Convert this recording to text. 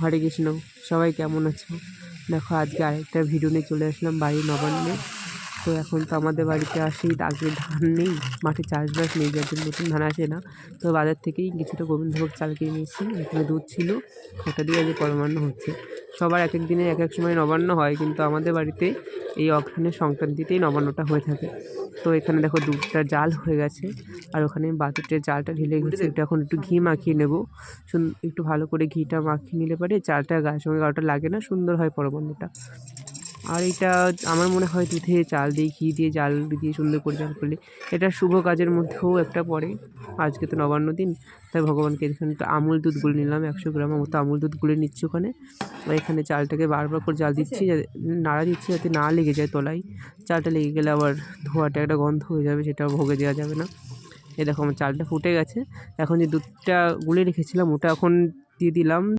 হরে কৃষ্ণ সবাই কেমন আছো? দেখো আজকে আরেকটা ভিডিও নিয়ে চলে আসলাম বাড়ি নবান্নে। তো এখন তো আমাদের বাড়িতে আর সেই আগের ধান নেই, মাঠে চাষবাস নেই, যার জন্য নতুন ধান আসে না। তো বাজার থেকেই কিছুটা গোবিন্দভোগ চাল কিনে নিয়েছি, এখানে দুধ ছিল, ওটা দিয়ে আজকে পরমান্ন হচ্ছে। সবার এক এক দিনে এক এক সময় নবান্ন হয়, কিন্তু আমাদের বাড়িতে এই অঘ্রানের সংক্রান্তিতেই নবান্নটা হয়ে থাকে। তো এখানে দেখো দুধটা জাল হয়ে গেছে, আর ওখানে বাতুটের জালটা ঢেলে গেছে। এটা এখন একটু ঘি মাখিয়ে নেব। একটু ভালো করে ঘিটা মাখিয়ে নিলে পারে, চালটা গায়ের সঙ্গে গাওটা লাগে না, সুন্দর হয় পরমান্নটা। আর এটা আমার মনে হয় দুধে চাল দিয়ে ঘি দিয়ে জাল দিয়ে সুন্দর করে জাল করলে এটা শুভ কাজের মধ্যেও একটা পড়ে। আজকে তো নবান্ন দিন তাই ভগবানকে এখানে একটু আমুল দুধ গুলে নিলাম একশো গ্রাম মতো আমুল দুধ গুলে নিচ্ছি ওখানে। আর এখানে চালটাকে বারবার করে জাল দিচ্ছি যাতে- নাড়া দিচ্ছি যাতে না লেগে যায় তলায়। চালটা লেগে গেলে আবার ধোয়াটা একটা গন্ধ হয়ে যাবে সেটা ভোগে দেওয়া যাবে না। এ দেখো আমার চালটা ফুটে গেছে। এখন যে দুধটা গুলে রেখেছিলাম ওটা এখন দিয়ে দিলাম।